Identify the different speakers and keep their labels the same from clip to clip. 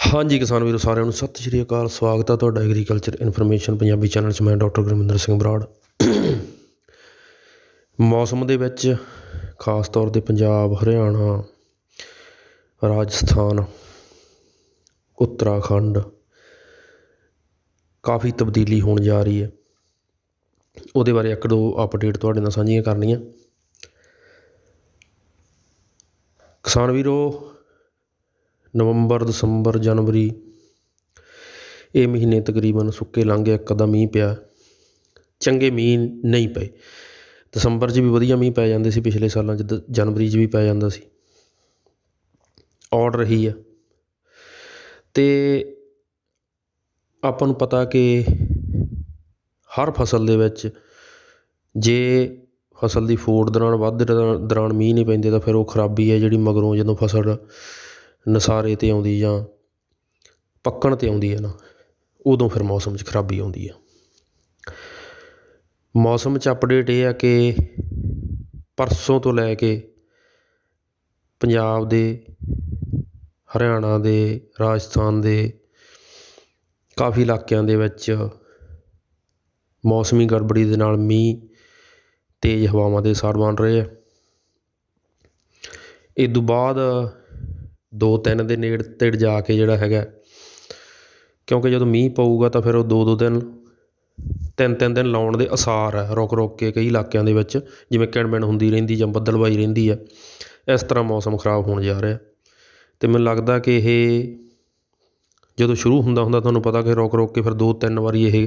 Speaker 1: ਹਾਂਜੀ ਕਿਸਾਨ ਵੀਰੋ, ਸਾਰਿਆਂ ਨੂੰ ਸਤਿ ਸ਼੍ਰੀ ਅਕਾਲ। ਸਵਾਗਤ ਹੈ ਤੁਹਾਡਾ ਐਗਰੀਕਲਚਰ ਇਨਫੋਰਮੇਸ਼ਨ ਪੰਜਾਬੀ ਚੈਨਲ 'ਚ। ਮੈਂ ਡਾਕਟਰ ਗੁਰਮਿੰਦਰ ਸਿੰਘ ਬਰਾੜ। ਮੌਸਮ ਦੇ ਵਿੱਚ ਖਾਸ ਤੌਰ ਤੇ ਪੰਜਾਬ, ਹਰਿਆਣਾ, ਰਾਜਸਥਾਨ, ਉੱਤਰਾਖੰਡ ਕਾਫੀ ਤਬਦੀਲੀ ਹੋਣ ਜਾ ਰਹੀ ਹੈ। ਉਹਦੇ ਬਾਰੇ ਇੱਕ ਦੋ ਅਪਡੇਟ ਤੁਹਾਡੇ ਨਾਲ ਸਾਂਝੀਆਂ ਕਰਨੀਆਂ। ਕਿਸਾਨ ਵੀਰੋ ਨਵੰਬਰ, ਦਸੰਬਰ, ਜਨਵਰੀ। ਇਹ ਮਹੀਨੇ ਤਕਰੀਬਨ ਸੁੱਕੇ ਲੰਘ ਗਏ, ਇੱਕ ਅੱਧਾ ਮੀਂਹ ਪਿਆ। ਚੰਗੇ ਮੀਂਹ ਨਹੀਂ ਪਏ। ਦਸੰਬਰ 'ਚ ਵੀ ਵਧੀਆ ਮੀਂਹ ਪੈ ਜਾਂਦੇ ਸੀ ਪਿਛਲੇ ਸਾਲਾਂ 'ਚ, ਦ- ਜਨਵਰੀ 'ਚ ਵੀ ਪੈ ਜਾਂਦਾ ਸੀ। ਔੜ ਰਹੀ ਆ। ਅਤੇ ਆਪਾਂ ਨੂੰ ਪਤਾ ਕਿ ਹਰ ਫਸਲ ਦੇ ਵਿੱਚ ਜੇ ਫਸਲ ਦੀ ਫੋੜ ਦੌਰਾਨ ਵੱਧ ਦੌਰਾਨ ਮੀਂਹ ਨਹੀਂ ਪੈਂਦੇ ਤਾਂ ਫਿਰ ਉਹ ਖਰਾਬੀ ਹੈ ਜਿਹੜੀ ਮਗਰੋਂ ਜਦੋਂ ਫਸਲ ਨਸਾਰੇ 'ਤੇ ਆਉਂਦੀ ਜਾਂ ਪੱਕਣ 'ਤੇ ਆਉਂਦੀ ਹੈ ਨਾ, ਉਦੋਂ ਫਿਰ ਮੌਸਮ 'ਚ ਖਰਾਬੀ ਆਉਂਦੀ ਹੈ ਮੌਸਮ 'ਚ ਅਪਡੇਟ ਇਹ ਆ ਕਿ ਪਰਸੋਂ ਤੋਂ ਲੈ ਕੇ ਪੰਜਾਬ ਦੇ, ਹਰਿਆਣਾ ਦੇ, ਰਾਜਸਥਾਨ ਦੇ ਕਾਫੀ ਇਲਾਕਿਆਂ ਦੇ ਵਿੱਚ ਮੌਸਮੀ ਗੜਬੜੀ ਦੇ ਨਾਲ ਮੀਂਹ ਤੇਜ਼ ਹਵਾਵਾਂ ਦੇ ਸਾਰ ਬਣ ਰਹੇ ਆ। ਇਹ ਤੋਂ ਬਾਅਦ ਦੋ ਤਿੰਨ ਦੇ ਨੇੜ ਤੇੜ ਜਾ ਕੇ ਜਿਹੜਾ ਹੈਗਾ ਕਿਉਂਕਿ ਜਦੋਂ ਮੀਂਹ ਪਊਗਾ ਤਾਂ ਫਿਰ ਉਹ ਦੋ ਦੋ ਦਿਨ ਤਿੰਨ ਤਿੰਨ ਦਿਨ ਲਾਉਣ ਦੇ ਅਸਾਰ ਹੈ ਰੁਕ ਰੁਕ ਕੇ ਕਈ ਇਲਾਕਿਆਂ ਦੇ ਵਿੱਚ, ਜਿਵੇਂ ਕਿਣਮਿਣ ਹੁੰਦੀ ਰਹਿੰਦੀ ਜਾਂ ਬੱਦਲਵਾਈ ਰਹਿੰਦੀ ਹੈ, ਇਸ ਤਰ੍ਹਾਂ ਮੌਸਮ ਖਰਾਬ ਹੋਣ ਜਾ ਰਿਹਾ ਅਤੇ ਮੈਨੂੰ ਲੱਗਦਾ ਕਿ ਇਹ ਜਦੋਂ ਸ਼ੁਰੂ ਹੁੰਦਾ ਹੁੰਦਾ ਤੁਹਾਨੂੰ ਪਤਾ ਕਿ ਰੁਕ ਰੁਕ ਕੇ ਫਿਰ ਦੋ ਤਿੰਨ ਵਾਰੀ ਇਹ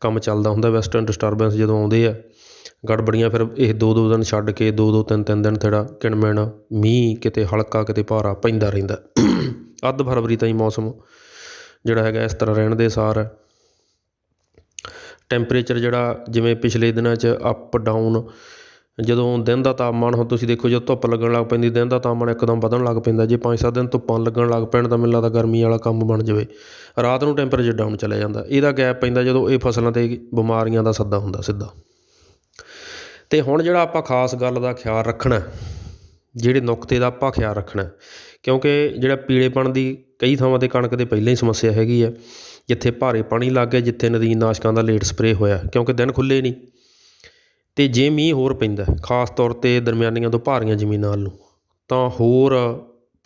Speaker 1: ਕੰਮ ਚੱਲਦਾ ਹੁੰਦਾ, ਵੈਸਟਰਨ ਡਿਸਟਰਬੈਂਸ ਜਦੋਂ ਆਉਂਦੇ ਆ ਗੜਬੜੀਆਂ ਫਿਰ ਇਹ ਦੋ ਦੋ ਦਿਨ ਛੱਡ ਕੇ, ਦੋ ਦੋ ਤਿੰਨ ਤਿੰਨ ਦਿਨ ਥੋੜ੍ਹਾ ਕਿਣਮਿਣ ਮੀਂਹ ਕਿਤੇ ਹਲਕਾ ਕਿਤੇ ਭਾਰਾ ਪੈਂਦਾ ਰਹਿੰਦਾ। ਅੱਧ ਫਰਵਰੀ ਤਾਈਂ ਮੌਸਮ ਜਿਹੜਾ ਹੈਗਾ ਇਸ ਤਰ੍ਹਾਂ ਰਹਿਣ ਦੇ ਸਾਰ ਹੈ। ਟੈਂਪਰੇਚਰ ਜਿਹੜਾ ਜਿਵੇਂ ਪਿਛਲੇ ਦਿਨਾਂ 'ਚ ਅਪ ਡਾਊਨ ਜਦੋਂ ਦਿਨ ਦਾ ਤਾਪਮਾਨ ਹੁਣ ਤੁਸੀਂ ਦੇਖੋ ਜਦੋਂ ਧੁੱਪ ਲੱਗਣ ਲੱਗ ਪੈਂਦੀ, ਦਿਨ ਦਾ ਤਾਪਮਾਨ ਇੱਕਦਮ ਵਧਣ ਲੱਗ ਪੈਂਦਾ। ਜੇ 5-7 ਦਿਨ ਧੁੱਪਾਂ ਲੱਗਣ ਲੱਗ ਪੈਣ ਤਾਂ ਮੈਨੂੰ ਲੱਗਦਾ ਗਰਮੀ ਵਾਲਾ ਕੰਮ ਬਣ ਜਾਵੇ। ਰਾਤ ਨੂੰ ਟੈਂਪਰੇਚਰ ਡਾਊਨ ਚਲਾ ਜਾਂਦਾ। ਇਹਦਾ ਗੈਪ ਪੈਂਦਾ ਜਦੋਂ ਇਹ ਫਸਲਾਂ 'ਤੇ ਬਿਮਾਰੀਆਂ ਦਾ ਸੱਦਾ ਹੁੰਦਾ ਸਿੱਧਾ। ਅਤੇ ਹੁਣ ਜਿਹੜਾ ਆਪਾਂ ਖਾਸ ਗੱਲ ਦਾ ਖਿਆਲ ਰੱਖਣਾ ਜਿਹੜੇ ਨੁਕਤੇ ਦਾ ਆਪਾਂ ਖਿਆਲ ਰੱਖਣਾ ਕਿਉਂਕਿ ਜਿਹੜਾ ਪੀਲੇਪਣ ਦੀ ਕਈ ਥਾਵਾਂ ਤੇ ਕਣਕ ਦੇ ਪਹਿਲਾਂ ਹੀ ਸਮੱਸਿਆ ਹੈਗੀ ਹੈ, ਜਿੱਥੇ ਭਾਰੇ ਪਾਣੀ ਲੱਗ ਗਿਆ, ਜਿੱਥੇ ਨਦੀਨ ਨਾਸ਼ਕਾਂ ਦਾ ਲੇਟ ਸਪਰੇਅ ਹੋਇਆ, ਕਿਉਂਕਿ ਦਿਨ ਖੁੱਲੇ ਨਹੀਂ। ਅਤੇ ਜੇ ਮੀਂਹ ਹੋਰ ਪੈਂਦਾ ਖਾਸ ਤੌਰ ਤੇ ਦਰਮਿਆਨੀਆਂ ਤੋਂ ਭਾਰੀਆਂ ਜ਼ਮੀਨਾਂ ਵੱਲ ਨੂੰ, ਤਾਂ ਹੋਰ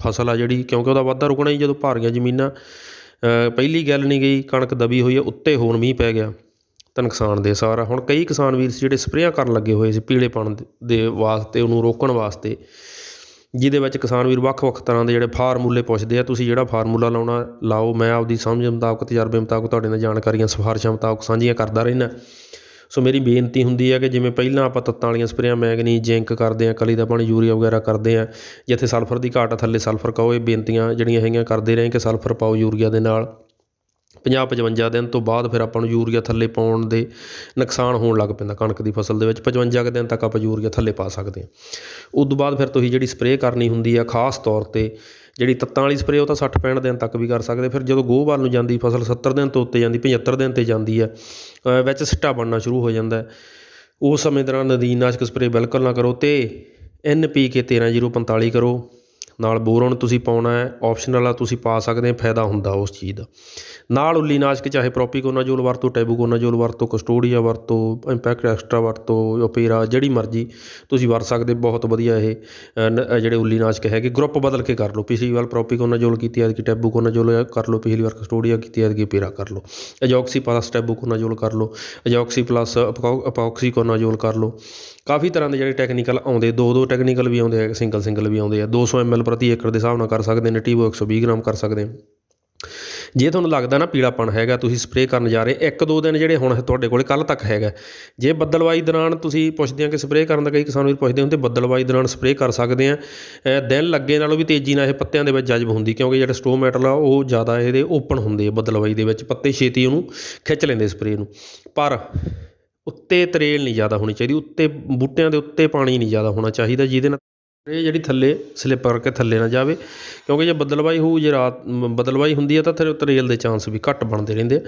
Speaker 1: ਫਸਲ ਆ ਜਿਹੜੀ, ਕਿਉਂਕਿ ਉਹਦਾ ਵਾਧਾ ਰੁਕਣਾ ਹੀ ਜਦੋਂ ਭਾਰੀਆਂ ਜ਼ਮੀਨਾਂ ਪਹਿਲੀ ਗੱਲ ਨਹੀਂ ਗਈ, ਕਣਕ ਦਬੀ ਹੋਈ ਹੈ, ਉੱਤੇ ਹੋਰ ਮੀਂਹ ਪੈ ਗਿਆ। ਤਾਂ ਨੁਕਸਾਨ ਦੇ ਸਾਰਾ ਹੁਣ ਕਈ ਕਿਸਾਨ ਵੀਰ ਸੀ ਜਿਹੜੇ ਸਪਰੇਆਂ ਕਰਨ ਲੱਗੇ ਹੋਏ ਸੀ ਪੀਲੇਪਣ ਦੇ- ਦੇ ਵਾਸਤੇ, ਉਹਨੂੰ ਰੋਕਣ ਵਾਸਤੇ, ਜਿਹਦੇ ਵਿੱਚ ਕਿਸਾਨ ਵੀਰ ਵੱਖ-ਵੱਖ ਤਰ੍ਹਾਂ ਦੇ ਜਿਹੜੇ ਫਾਰਮੂਲੇ ਪੁੱਛਦੇ ਆ, ਤੁਸੀਂ ਜਿਹੜਾ ਫਾਰਮੂਲਾ ਲਾਉਣਾ, ਲਾਓ, ਮੈਂ ਆਪਦੀ ਸਮਝ ਮੁਤਾਬਕ, ਤਜਰਬੇ ਮੁਤਾਬਕ ਤੁਹਾਡੇ ਨਾਲ ਜਾਣਕਾਰੀਆਂ, ਸਿਫਾਰਿਸ਼ਾਂ ਮੁਤਾਬਕ ਸਾਂਝੀਆਂ ਕਰਦਾ ਰਹਿਣਾ ਸੋ ਮੇਰੀ ਬੇਨਤੀ ਹੁੰਦੀ ਹੈ ਕਿ ਜਿਵੇਂ ਪਹਿਲਾਂ ਆਪਾਂ ਤੱਤਾਂ ਵਾਲੀਆਂ ਸਪਰੇਆਂ ਮੈਗਨੀ ਜ਼ਿੰਕ ਕਰਦੇ ਆ, ਕਲੀ ਦਾ ਪਾਣੀ, ਯੂਰੀਆ ਵਗੈਰਾ ਕਰਦੇ ਆ, ਜਿੱਥੇ ਸਲਫਰ ਦੀ ਘਾਟ ਆ, ਥੱਲੇ ਸਲਫਰ ਕਹੋ ਇਹ ਬੇਨਤੀਆਂ ਜਿਹੜੀਆਂ ਹੈਗੀਆਂ ਕਰਦੇ ਰਹੇ ਕਿ ਸਲਫਰ ਪਾਓ ਯੂਰੀਆ ਦੇ ਨਾਲ। 50 55 ਦਿਨ ਤੋਂ ਬਾਅਦ ਫਿਰ ਆਪਾਂ ਨੂੰ ਯੂਰੀਆ ਥੱਲੇ ਪਾਉਣ ਦੇ ਨੁਕਸਾਨ ਹੋਣ ਲੱਗ ਪੈਂਦਾ ਕਣਕ ਦੀ ਫਸਲ ਦੇ ਵਿੱਚ। 55 ਕੁ ਦਿਨ ਤੱਕ ਆਪਾਂ ਯੂਰੀਆ ਥੱਲੇ ਪਾ ਸਕਦੇ ਹਾਂ। ਉਸ ਤੋਂ ਬਾਅਦ ਫਿਰ ਤੁਸੀਂ ਜਿਹੜੀ ਸਪਰੇਅ ਕਰਨੀ ਹੁੰਦੀ ਆ, ਖਾਸ ਤੌਰ ਤੇ ਜਿਹੜੀ ਤੱਤਾਂ ਵਾਲੀ ਸਪਰੇਅ ਉਹ ਤਾਂ 60 65 ਦਿਨ ਤੱਕ ਵੀ ਕਰ ਸਕਦੇ ਫਿਰ ਜਦੋਂ ਗੋਹ ਵੱਲ ਨੂੰ ਜਾਂਦੀ ਫਸਲ 70 ਦਿਨ ਤੋਂ ਉੱਤੇ ਜਾਂਦੀ 75 ਦਿਨ ਤੇ ਜਾਂਦੀ ਆ ਵਿੱਚ ਸਿੱਟਾ ਬਣਨਾ ਸ਼ੁਰੂ ਹੋ ਜਾਂਦਾ। ਉਸ ਸਮੇਂ ਦੌਰਾਨ ਨਦੀਨਨਾਸ਼ਕ ਸਪਰੇਅ ਬਿਲਕੁਲ ਨਾ ਕਰੋ ਤੇ ਐਨ ਪੀ ਕੇ 13045 ਕਰੋ। ਨਾਲ ਬੋਰਨ ਤੁਸੀਂ ਪਾਉਣਾ ਹੈ ਆਪਸ਼ਨਲ ਆ ਤੁਸੀਂ ਪਾ ਸਕਦੇ ਆ ਫਾਇਦਾ ਹੁੰਦਾ ਉਸ ਚੀਜ਼ ਦਾ। ਨਾਲ ਉੱਲੀ ਨਾਸ਼ਕ ਚਾਹੇ ਪ੍ਰੋਪੀਕੋਨਾਜੋਲ ਵਰਤੋ ਟੈਬੂਕੋਨਾਜੋਲ ਵਰਤੋ ਕਸਟੋਡੀਆ ਵਰਤੋ ਇੰਪੈਕਟ ਐਕਸਟਰਾ ਵਰਤੋ ਓਪੇਰਾ ਜਿਹੜੀ ਮਰਜ਼ੀ ਤੁਸੀਂ ਵਰਤ ਸਕਦੇ ਬਹੁਤ ਵਧੀਆ ਇਹ ਜਿਹੜੇ ਉੱਲੀ ਨਾਸ਼ਕ ਹੈਗੇ ਗਰੁੱਪ ਬਦਲ ਕੇ ਕਰ ਲਓ। ਪਿਛਲੀ ਵਾਰ ਪ੍ਰੋਪੀਕੋਨਾਜੋਲ ਕੀਤੀ, ਐਤਕੀ ਟੈਬੂਕੋਨਾਜੋਲ ਕਰ ਲਓ, ਪਿਛਲੀ ਵਾਰ ਕਸਟੋਡੀਆ ਕੀਤੀ, ਐਤਕੀ ਪੇਰਾ ਕਰ ਲਓ। ਅਜੋਕਸੀ ਪਲਸ ਟੈਬੂਕੋਨਾਜੋਲ ਕਰ ਲਓ ਅਜੋਕਸੀ ਪਲਸ ਅਪੋਕਸੀਕੋਨਾਜੋਲ ਕਰ ਲਓ। ਕਾਫੀ ਤਰ੍ਹਾਂ ਦੇ ਜਿਹੜੇ ਟੈਕਨੀਕਲ ਆਉਂਦੇ ਦੋ ਦੋ ਟੈਕਨੀਕਲ ਵੀ ਆਉਂਦੇ ਆ ਸਿੰਗਲ ਸਿੰਗਲ ਵੀ ਆਉਂਦੇ ਆ 200 ml ਪ੍ਰਤੀ ਏਕੜ ਦੇ ਹਿਸਾਬ ਨਾਲ ਕਰ ਸਕਦੇ ਨੇ ਟੀਵੋ 120 ਗ੍ਰਾਮ ਕਰ ਸਕਦੇ ਜੇ ਤੁਹਾਨੂੰ ਲੱਗਦਾ ਨਾ ਪੀਲਾਪਣ ਹੈਗਾ ਤੁਸੀਂ ਸਪਰੇਅ ਕਰਨ ਜਾ ਰਹੇ ਇੱਕ ਦੋ ਦਿਨ ਜਿਹੜੇ ਹੁਣ ਤੁਹਾਡੇ ਕੋਲੇ ਕੱਲ ਤੱਕ ਹੈਗਾ। ਜੇ ਬੱਦਲਵਾਈ ਦੌਰਾਨ ਤੁਸੀਂ ਪੁੱਛਦੇ ਆ ਕਿ ਸਪਰੇਅ ਕਰਨ ਦਾ ਕਈ ਕਿਸਾਨ ਵੀ ਪੁੱਛਦੇ ਹੁੰਦੇ ਬੱਦਲਵਾਈ ਦੌਰਾਨ ਸਪਰੇਅ ਕਰ ਸਕਦੇ ਆ। ਅ, ਦਿਨ ਲੱਗੇ ਨਾਲੋਂ ਵੀ ਤੇਜ਼ੀ ਨਾਲ ਇਹ ਪੱਤਿਆਂ ਦੇ ਵਿੱਚ ਜਜ਼ਬ ਹੁੰਦੀ ਕਿਉਂਕਿ ਜਿਹੜਾ ਸਟੋਮੈਟਲ ਆ ਉਹ ਜ਼ਿਆਦਾ ਇਹਦੇ ਓਪਨ ਹੁੰਦੇ ਆ ਬੱਦਲਵਾਈ ਦੇ ਵਿੱਚ ਪੱਤੇ ਛੇਤੀ ਉਹਨੂੰ ਖਿੱਚ ਲੈਂਦੇ ਸਪਰੇਅ ਨੂੰ। ਪਰ ਉੱਤੇ ਤਰੇਲ ਨਹੀਂ ਜ਼ਿਆਦਾ ਹੋਣੀ ਚਾਹੀਦੀ ਉੱਤੇ ਬੂਟਿਆਂ ਦੇ ਉੱਤੇ ਪਾਣੀ ਨਹੀਂ ਜ਼ਿਆਦਾ ਹੋਣਾ ਚਾਹੀਦਾ ਜਿਹਦੇ ਨਾਲ ਇਹ ਜਿਹੜੀ ਥੱਲੇ ਸਲਿੱਪ ਕਰਕੇ ਥੱਲੇ ਨਾ ਜਾਵੇ, ਕਿਉਂਕਿ ਜੇ ਬੱਦਲਵਾਈ ਹੋਊ, ਜੇ ਰਾਤ ਮ- ਬੱਦਲਵਾਈ ਹੁੰਦੀ ਹੈ ਤਾਂ ਫਿਰ ਤਰੇਲ ਦੇ ਚਾਂਸ ਵੀ ਘੱਟ ਬਣਦੇ ਰਹਿੰਦੇ ਆ।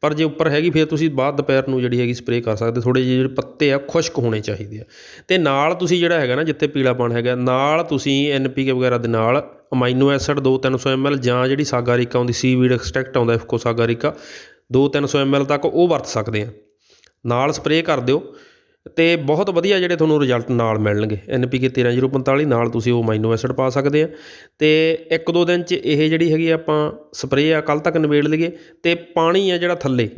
Speaker 1: ਪਰ ਜੇ ਉੱਪਰ ਹੈਗੀ, ਫਿਰ ਤੁਸੀਂ ਬਾਅਦ ਦੁਪਹਿਰ ਨੂੰ ਜਿਹੜੀ ਹੈਗੀ ਸਪਰੇਅ ਕਰ ਸਕਦੇ ਥੋੜੇ ਜਿਹੇ ਜਿਹੜੇ ਪੱਤੇ ਆ, ਖੁਸ਼ਕ ਹੋਣੇ ਚਾਹੀਦੇ ਆ। ਤੇ ਨਾਲ ਤੁਸੀਂ ਜਿਹੜਾ ਹੈਗਾ ਨਾ, ਜਿੱਥੇ ਪੀਲਾਪਣ ਹੈਗਾ, ਨਾਲ ਤੁਸੀਂ ਐਨਪੀਕੇ ਵਗੈਰਾ ਦੇ ਨਾਲ ਅਮਾਈਨੋ ਐਸਿਡ 2-300 ml ਜਾਂ ਜਿਹੜੀ ਸਾਗਾਰੀਕਾ ਆਉਂਦੀ ਸੀਵੀਡ ਐਕਸਟ੍ਰੈਕਟ ਆਉਂਦਾ, ਇਫਕੋ ਸਾਗਾਰੀਕਾ 2-300 ml ਤੱਕ ਉਹ ਵਰਤ ਸਕਦੇ ਆ। ਨਾਲ ਸਪਰੇਅ ਕਰ ਦਿਓ। ਅਤੇ ਬਹੁਤ ਵਧੀਆ ਜਿਹੜੇ ਤੁਹਾਨੂੰ ਰਿਜ਼ਲਟ ਨਾਲ ਮਿਲਣਗੇ। ਐੱਨ ਪੀ ਕੇ ਤੇਰ੍ਹਾਂ ਜ਼ੀਰੋ ਪੰਤਾਲੀ, ਨਾਲ ਤੁਸੀਂ ਉਹ ਮਾਈਨੋ ਐਸਿਡ ਪਾ ਸਕਦੇ ਆ। ਅਤੇ ਇੱਕ ਦੋ ਦਿਨ 'ਚ ਇਹ ਜਿਹੜੀ ਹੈਗੀ ਆ ਆਪਾਂ ਸਪਰੇਅ ਆ, ਕੱਲ੍ਹ ਤੱਕ ਨਿਬੇੜ ਲਈਏ। ਅਤੇ ਪਾਣੀ ਆ ਜਿਹੜਾ ਥੱਲੇ,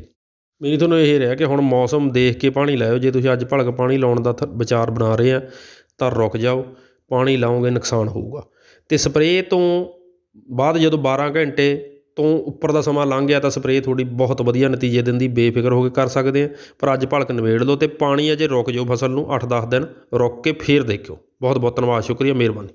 Speaker 1: ਮੇਰੀ ਤੁਹਾਨੂੰ ਇਹ ਰਿਹਾ ਕਿ ਹੁਣ ਮੌਸਮ ਦੇਖ ਕੇ ਪਾਣੀ ਲਾਇਓ। ਜੇ ਤੁਸੀਂ ਅੱਜ ਭਲਕ ਪਾਣੀ ਲਾਉਣ ਦਾ ਥ- ਵਿਚਾਰ ਬਣਾ ਰਹੇ ਆ, ਤਾਂ ਰੁਕ ਜਾਓ। ਪਾਣੀ ਲਾਓਗੇ, ਨੁਕਸਾਨ ਹੋਊਗਾ। ਅਤੇ ਸਪਰੇਅ ਤੋਂ ਬਾਅਦ ਜਦੋਂ 12 ਘੰਟੇ ਤੋਂ ਉੱਪਰ ਦਾ ਸਮਾਂ ਲੰਘ ਗਿਆ ਤਾਂ ਸਪਰੇਅ ਤੁਹਾਡੀ ਬਹੁਤ ਵਧੀਆ ਨਤੀਜੇ ਦਿੰਦੀ ਬੇਫਿਕਰ ਹੋ ਕੇ ਕਰ ਸਕਦੇ ਆ। ਪਰ ਅੱਜ ਭਲਕ ਨਿਬੇੜ ਲਓ ਅਤੇ ਪਾਣੀ ਅਜੇ ਰੁਕ ਜਾਓ ਫਸਲ ਨੂੰ ਅੱਠ ਦਸ ਦਿਨ ਰੁਕ ਕੇ ਫਿਰ ਦੇਖਿਓ। ਬਹੁਤ ਬਹੁਤ ਧੰਨਵਾਦ, ਸ਼ੁਕਰੀਆ, ਮਿਹਰਬਾਨੀ।